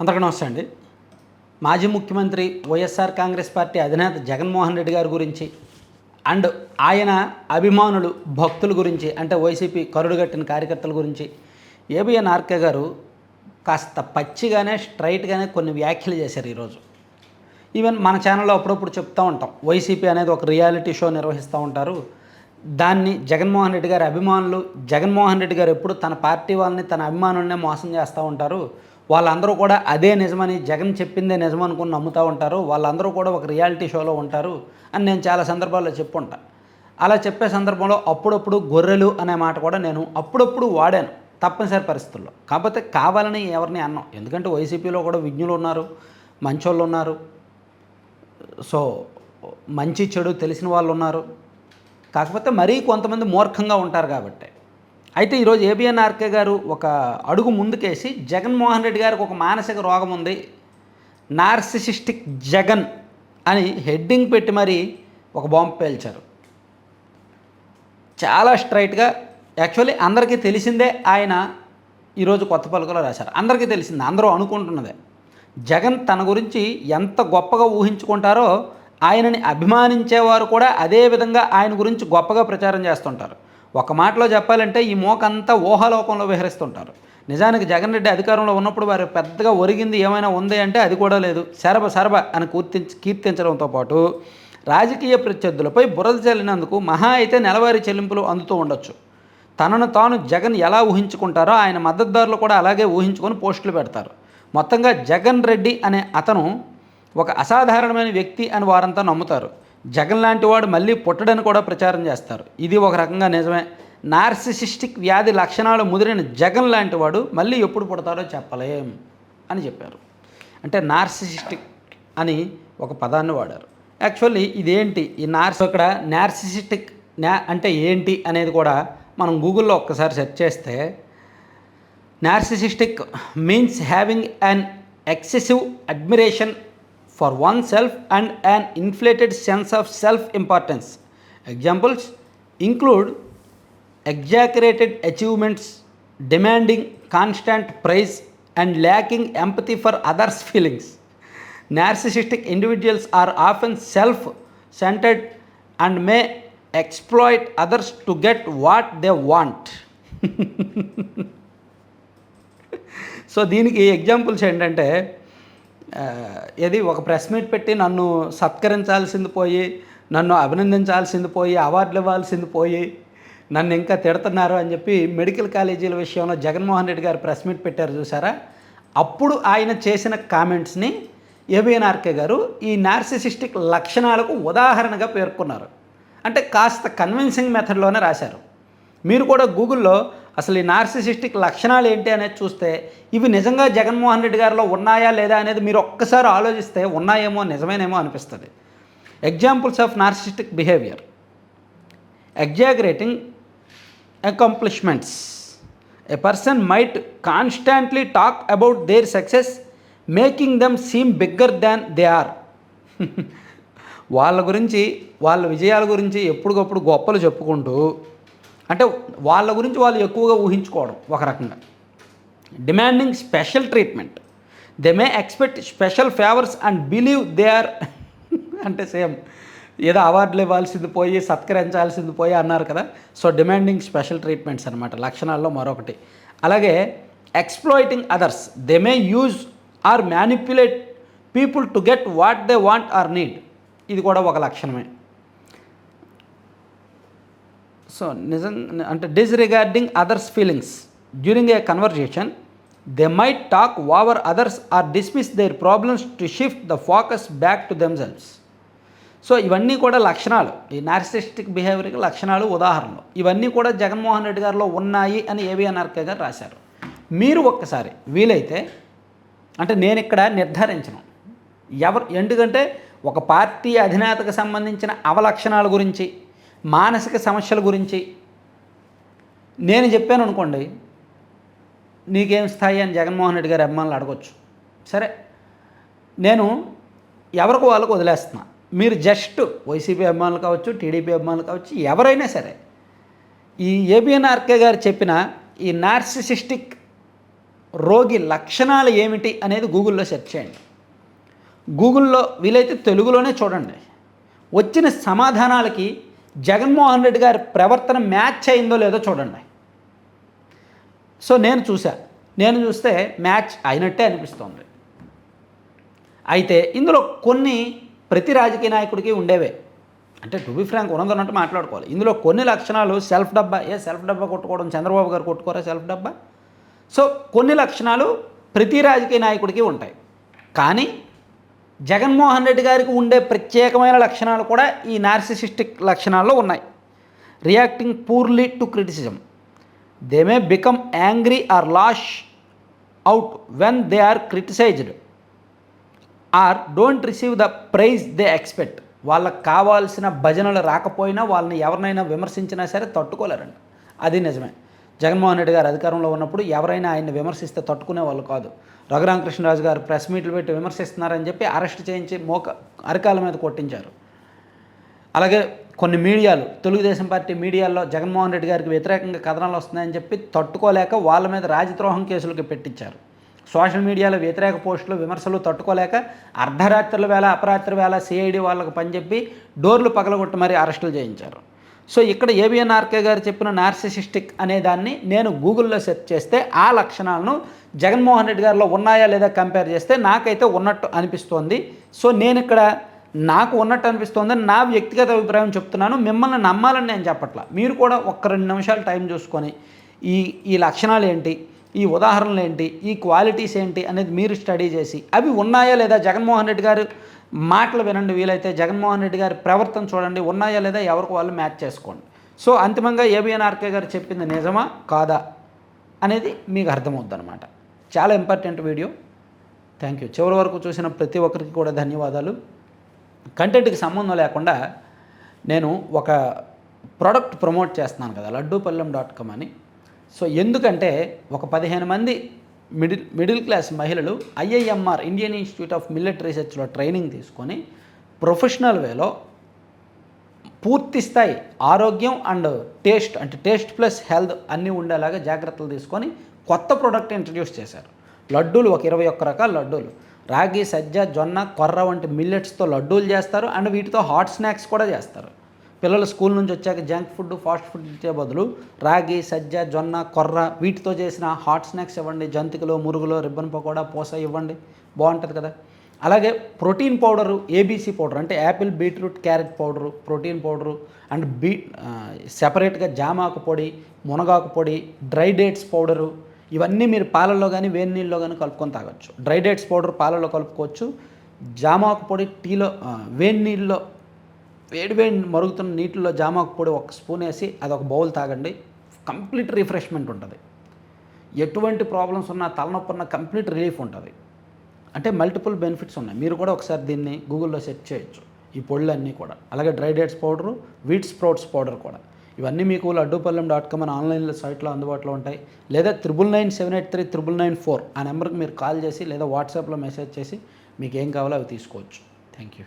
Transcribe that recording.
అందరికీ నమస్తే అండి. మాజీ ముఖ్యమంత్రి వైఎస్ఆర్ కాంగ్రెస్ పార్టీ అధినేత జగన్మోహన్ రెడ్డి గారి గురించి అండ్ ఆయన అభిమానులు భక్తుల గురించి అంటే వైసీపీ కరుడుగట్టిన కార్యకర్తల గురించి ఏబిఎన్ ఆర్కే గారు కాస్త పచ్చిగానే స్ట్రైట్గానే కొన్ని వ్యాఖ్యలు చేశారు ఈరోజు. ఈవెన్ మన ఛానల్లో అప్పుడప్పుడు చెప్తూ ఉంటాం వైసీపీ అనేది ఒక రియాలిటీ షో నిర్వహిస్తూ ఉంటారు. దాన్ని జగన్మోహన్ రెడ్డి గారి అభిమానులు జగన్మోహన్ రెడ్డి గారు ఎప్పుడు తన పార్టీ వాళ్ళని తన అభిమానులనే మోసం చేస్తూ ఉంటారు. వాళ్ళందరూ కూడా అదే నిజమని జగన్ చెప్పిందే నిజం అనుకుని నమ్ముతూ ఉంటారు. వాళ్ళందరూ కూడా ఒక రియాలిటీ షోలో ఉంటారు అని నేను చాలా సందర్భాల్లో చెప్పుంటా. అలా చెప్పే సందర్భంలో అప్పుడప్పుడు గొర్రెలు అనే మాట కూడా నేను అప్పుడప్పుడు వాడాను తప్పనిసరి పరిస్థితుల్లో. కాకపోతే కావాలని ఎవరిని అన్నాం. ఎందుకంటే వైసీపీలో కూడా విజ్ఞులు ఉన్నారు మంచోళ్ళు ఉన్నారు. సో మంచి చెడు తెలిసిన వాళ్ళు ఉన్నారు. కాకపోతే మరీ కొంతమంది మూర్ఖంగా ఉంటారు కాబట్టి. అయితే ఈరోజు ఏబిఎన్ ఆర్కే గారు ఒక అడుగు ముందుకేసి జగన్మోహన్ రెడ్డి గారికి ఒక మానసిక రోగం ఉంది. నార్సిసిస్టిక్ జగన్ అని హెడ్డింగ్ పెట్టి మరీ ఒక బాంబు పేల్చారు. చాలా స్ట్రైట్గా యాక్చువల్లీ అందరికీ తెలిసిందే ఆయన ఈరోజు కొత్త పలుకలో రాశారు. అందరికీ తెలిసింది అందరూ అనుకుంటున్నదే. జగన్ తన గురించి ఎంత గొప్పగా ఊహించుకుంటారో ఆయనని అభిమానించేవారు కూడా అదే విధంగా ఆయన గురించి గొప్పగా ప్రచారం చేస్తుంటారు. ఒక మాటలో చెప్పాలంటే ఈ మోకంతా ఊహాలోకంలో విహరిస్తుంటారు. నిజానికి జగన్ రెడ్డి అధికారంలో ఉన్నప్పుడు వారు పెద్దగా ఒరిగింది ఏమైనా ఉంది అంటే అది కూడా లేదు. శరభ శరభ అని కీర్తించ కీర్తించడంతో పాటు రాజకీయ ప్రత్యర్థులపై బురద చల్లినందుకు మహా అయితే నెలవారీ చెల్లింపులు అందుతూ ఉండొచ్చు. తనను తాను జగన్ ఎలా ఊహించుకుంటారో ఆయన మద్దతుదారులు కూడా అలాగే ఊహించుకొని పోస్టులు పెడతారు. మొత్తంగా జగన్ రెడ్డి అనే అతను ఒక అసాధారణమైన వ్యక్తి అని వారంతా నమ్ముతారు. జగన్ లాంటి వాడు మళ్ళీ పుట్టడని కూడా ప్రచారం చేస్తారు. ఇది ఒక రకంగా నిజమే. నార్సిసిస్టిక్ వ్యాధి లక్షణాలు ముదిరిన జగన్ లాంటి వాడు మళ్ళీ ఎప్పుడు పుడతాడో చెప్పలేం అని చెప్పారు. అంటే నార్సిసిస్టిక్ అని ఒక పదాన్ని వాడారు. యాక్చువల్లీ ఇదేంటి? ఈ నార్స్ ఇక్కడ నార్సిసిస్టిక్ నా అంటే ఏంటి అనేది కూడా మనం గూగుల్లో ఒక్కసారి సెర్చ్ చేస్తే narcissistic means having an excessive admiration for one self and an inflated sense of self importance examples include exaggerated achievements demanding constant praise and lacking empathy for others feelings narcissistic individuals are often self centered and may exploit others to get what they want so దీనికి examples ఏంటంటే ఏది ఒక press meet పెట్టి నన్ను సత్కరించాల్సింది పోయి నన్ను అభినందించాల్సింది పోయి అవార్డులు ఇవ్వాల్సింది పోయి నన్ను ఇంకా తిడుతున్నారు అని చెప్పి మెడికల్ కాలేజీల విషయంలో జగన్మోహన్ రెడ్డి గారు ప్రెస్ మీట్ పెట్టారు చూసారా? అప్పుడు ఆయన చేసిన కామెంట్స్ని ఏబిఎన్ఆర్కే గారు ఈ నార్సిసిస్టిక్ లక్షణాలకు ఉదాహరణగా పేర్కొన్నారు. అంటే కాస్త కన్విన్సింగ్ మెథడ్లోనే రాశారు. మీరు కూడా గూగుల్లో అసలు ఈ నార్సిసిస్టిక్ లక్షణాలు ఏంటి అనేది చూస్తే ఇవి నిజంగా జగన్మోహన్ రెడ్డి గారిలో ఉన్నాయా లేదా అనేది మీరు ఒక్కసారి ఆలోచిస్తే ఉన్నాయేమో నిజమేనేమో అనిపిస్తుంది. Examples of narcissistic behavior exaggerating accomplishments a person might constantly talk about their success making them seem bigger than they are వాళ్ళ గురించి వాళ్ళ విజయాల గురించి ఎప్పటికప్పుడు గొప్పలు చెప్పుకుంటూ అంటే వాళ్ళ గురించి వాళ్ళు ఎక్కువగా ఊహించుకోవడం ఒక రకంగా. Demanding special treatment they may expect special favors and believe they are అంటే సేమ్ ఏదో అవార్డులు ఇవ్వాల్సింది పోయి సత్కరించాల్సింది పోయి అన్నారు కదా. సో డిమాండింగ్ స్పెషల్ ట్రీట్మెంట్స్ అనమాట లక్షణాల్లో మరొకటి. అలాగే exploiting others they may use or manipulate people to get what they want or need ఇది కూడా ఒక లక్షణమే. సో నిజం అంటే disregarding others feelings during a conversation they might talk over others or dismiss their problems to shift the focus back to themselves so ఇవన్నీ కూడా లక్షణాలు. ఈ నార్సిస్టిక్ బిహేవియర్కి లక్షణాలు ఉదాహరణలు. ఇవన్నీ కూడా జగన్మోహన్ రెడ్డి గారిలో ఉన్నాయి అని ఏవిఎన్ఆర్కే గారు రాశారు. మీరు ఒక్కసారి వీలైతే అంటే నేను ఇక్కడ నిర్ధారించను. ఎవరు ఎందుకంటే ఒక పార్టీ అధినేతకు సంబంధించిన అవలక్షణాల గురించి మానసిక సమస్యల గురించి. నేను చెప్పాను అనుకోండి నీకేం స్థాయి అని జగన్మోహన్ రెడ్డి గారి అభిమానులు అడగొచ్చు. సరే నేను ఎవరికి వాళ్ళకు వదిలేస్తున్నా. మీరు జస్ట్ వైసీపీ అభిమానులు కావచ్చు టీడీపీ అభిమానులు కావచ్చు ఎవరైనా సరే. ఈ ఏబిఎన్ఆర్కే గారు చెప్పిన ఈ నార్సిసిస్టిక్ రోగి లక్షణాలు ఏమిటి అనేది గూగుల్లో సెర్చ్ చేయండి. గూగుల్లో వీలైతే తెలుగులోనే చూడండి. వచ్చిన సమాధానాలకి జగన్మోహన్ రెడ్డి గారి ప్రవర్తన మ్యాచ్ అయిందో లేదో చూడండి. సో నేను చూశా. నేను చూస్తే మ్యాచ్ అయినట్టే అనిపిస్తోంది. అయితే ఇందులో కొన్ని ప్రతి రాజకీయ నాయకుడికి ఉండేవే. అంటే టు బి ఫ్రాంక్ ఉన్నదన్నట్టు మాట్లాడుకోవాలి. ఇందులో కొన్ని లక్షణాలు సెల్ఫ్ డబ్బా ఏ సెల్ఫ్ డబ్బా కొట్టుకోవడం చంద్రబాబు గారు కొట్టుకోరా సెల్ఫ్ డబ్బా? సో కొన్ని లక్షణాలు ప్రతి రాజకీయ నాయకుడికి ఉంటాయి. కానీ జగన్మోహన్ రెడ్డి గారికి ఉండే ప్రత్యేకమైన లక్షణాలు కూడా ఈ నార్సిసిస్టిక్ లక్షణాల్లో ఉన్నాయి. Reacting poorly to criticism. They may become angry or lash out when they are criticized or don't receive the praise they expect వాళ్ళకి కావాల్సిన భజనలు రాకపోయినా వాళ్ళని ఎవరినైనా విమర్శించినా సరే తట్టుకోలేరండి. అది నిజమే. జగన్మోహన్ రెడ్డి గారు అధికారంలో ఉన్నప్పుడు ఎవరైనా ఆయన్ని విమర్శిస్తే తట్టుకునే వాళ్ళు కాదు. రఘురామకృష్ణరాజు గారు ప్రెస్ మీట్లు పెట్టి విమర్శిస్తున్నారని చెప్పి అరెస్ట్ చేయించి మోక అరికాల మీద కొట్టించారు. అలాగే కొన్ని మీడియాలు తెలుగుదేశం పార్టీ మీడియాల్లో జగన్మోహన్ రెడ్డి గారికి వ్యతిరేకంగా కథనాలు వస్తున్నాయని చెప్పి తట్టుకోలేక వాళ్ళ మీద రాజద్రోహం కేసులకు పెట్టించారు. సోషల్ మీడియాలో వ్యతిరేక పోస్టులు విమర్శలు తట్టుకోలేక అర్ధరాత్రుల వేళ అపరాత్రి వేళ సిఐడి వాళ్ళకు పనిచెప్పి డోర్లు పగలగొట్టి మరీ అరెస్టులు చేయించారు. సో ఇక్కడ ఏబిఎన్ ఆర్కే గారు చెప్పిన నార్సిసిస్టిక్ అనే దాన్ని నేను గూగుల్లో సెర్చ్ చేస్తే ఆ లక్షణాలను జగన్మోహన్ రెడ్డి గారిలో ఉన్నాయా లేదా కంపేర్ చేస్తే నాకైతే ఉన్నట్టు అనిపిస్తోంది. సో నేను ఇక్కడ నాకు ఉన్నట్టు అనిపిస్తోంది నా వ్యక్తిగత అభిప్రాయం చెప్తున్నాను. మిమ్మల్ని నమ్మాలని నేను చెప్పట్లా. మీరు కూడా ఒక్క రెండు నిమిషాలు టైం చూసుకొని ఈ ఈ లక్షణాలు ఏంటి? ఈ ఉదాహరణలు ఏంటి? ఈ క్వాలిటీస్ ఏంటి? అనేది మీరు స్టడీ చేసి అవి ఉన్నాయా లేదా? జగన్మోహన్ రెడ్డి గారు మాటలు వినండి వీలైతే. జగన్మోహన్ రెడ్డి గారి ప్రవర్తన చూడండి. ఉన్నాయా లేదా? ఎవరికి వాళ్ళు మ్యాచ్ చేసుకోండి. సో అంతిమంగా ఏబిఎన్ ఆర్కే గారు చెప్పింది నిజమా? కాదా? అనేది మీకు అర్థమవుద్ది అనమాట చాలా ఇంపార్టెంట్ వీడియో థ్యాంక్ యూ చివరి వరకు చూసిన ప్రతి ఒక్కరికి కూడా ధన్యవాదాలు. కంటెంట్కి సంబంధం లేకుండా నేను ఒక ప్రోడక్ట్ ప్రమోట్ చేస్తున్నాను కదా లడ్డూపల్లెం డాట్ కామ్ అని. సో ఎందుకంటే ఒక పదిహేను మంది మిడిల్ మిడిల్ క్లాస్ మహిళలు IIMR Indian Institute of Military రీసెర్చ్లో training తీసుకొని ప్రొఫెషనల్ వేలో పూర్తి స్థాయి ఆరోగ్యం అండ్ టేస్ట్ అంటే టేస్ట్ ప్లస్ హెల్త్ అన్నీ ఉండేలాగా జాగ్రత్తలు తీసుకొని కొత్త ప్రోడక్ట్ ఇంట్రడ్యూస్ చేశారు. లడ్డూలు ఒక ఇరవై ఒక్క రకాల లడ్డూలు. రాగి సజ్జ జొన్న కొర్ర వంటి మిల్లెట్స్తో లడ్డూలు చేస్తారు అండ్ వీటితో హాట్ స్నాక్స్ కూడా చేస్తారు. పిల్లలు స్కూల్ నుంచి వచ్చాక జంక్ ఫుడ్ ఫాస్ట్ ఫుడ్ ఇచ్చే బదులు రాగి సజ్జ జొన్న కొర్ర వీటితో చేసిన హాట్ స్నాక్స్ ఇవ్వండి. జంతికలు మురుగులు రిబ్బన్ పకోడా పూస ఇవ్వండి. బాగుంటుంది కదా. అలాగే ప్రోటీన్ పౌడరు ఏబీసీ పౌడర్ అంటే apple beetroot carrot powder protein powder and B సెపరేట్గా జామాకు పొడి మునగాకు పొడి డ్రై డేట్స్ పౌడరు ఇవన్నీ మీరు పాలల్లో కానీ వేడి నీళ్ళలో కానీ కలుపుకొని తాగొచ్చు. డ్రై డేట్స్ పౌడర్ పాలల్లో కలుపుకోవచ్చు. జామాకు పొడి టీలో వేడి నీళ్ళలో వేడి వేడి మరుగుతున్న నీటిలో జామాకు పొడి ఒక స్పూన్ వేసి అదొక బౌల్ తాగండి. కంప్లీట్ రిఫ్రెష్మెంట్ ఉంటుంది. ఎటువంటి ప్రాబ్లమ్స్ ఉన్నా తలనొప్పి ఉన్నా కంప్లీట్ రిలీఫ్ ఉంటుంది. అంటే మల్టిపుల్ బెనిఫిట్స్ ఉన్నాయి. మీరు కూడా ఒకసారి దీన్ని గూగుల్లో సెర్చ్ చేయొచ్చు. ఈ పొళ్ళు అన్నీ కూడా. అలాగే dry dates powder wheat sprouts powder కూడా. ఇవన్నీ మీకు లడ్డూపల్లెం డాట్ కామ్ అని ఆన్లైన్లో సైట్లో అందుబాటులో ఉంటాయి. లేదా triple nine seven eight three triple nine four ఆ నెంబర్కి మీరు కాల్ చేసి లేదా వాట్సాప్లో మెసేజ్ చేసి మీకు ఏం కావాలో అవి తీసుకోవచ్చు. Thank you.